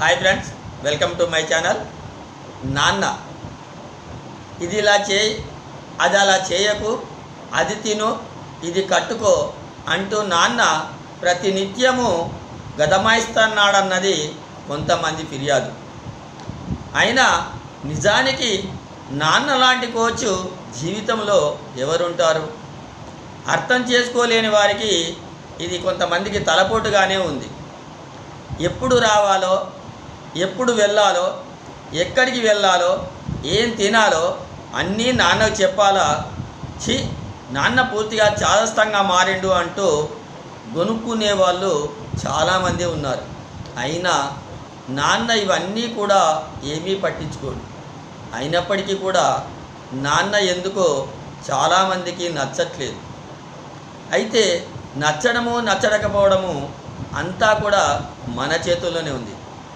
Hi friends welcome to my channel నాన్న ఇది ఇలా చేయి అది అలా చేయకు అది తిను ఇది కట్టుకో అంటూ నాన్న ప్రతినిత్యము గదమాయిస్తున్నాడన్నది కొంతమంది ఫిర్యాదు. అయినా నిజానికి నాన్న లాంటి కోచ్ జీవితంలో ఎవరుంటారు? అర్థం చేసుకోలేని వారికి ఇది కొంతమందికి తలపోటుగానే ఉంది. ఎప్పుడు రావాలో ఎప్పుడు వెళ్ళాలో ఎక్కడికి వెళ్ళాలో ఏం తినాలో అన్నీ నాన్నకు చెప్పాలా. ఛీ నాన్న పూర్తిగా చాదస్తంగా మారిండు అంటూ గొనుక్కునే వాళ్ళు చాలామంది ఉన్నారు. అయినా నాన్న ఇవన్నీ కూడా ఏమీ పట్టించుకోడు. అయినప్పటికీ కూడా నాన్న ఎందుకో చాలామందికి నచ్చట్లేదు. అయితే నచ్చడము నచ్చడకపోవడము అంతా కూడా మన చేతుల్లోనే ఉంది.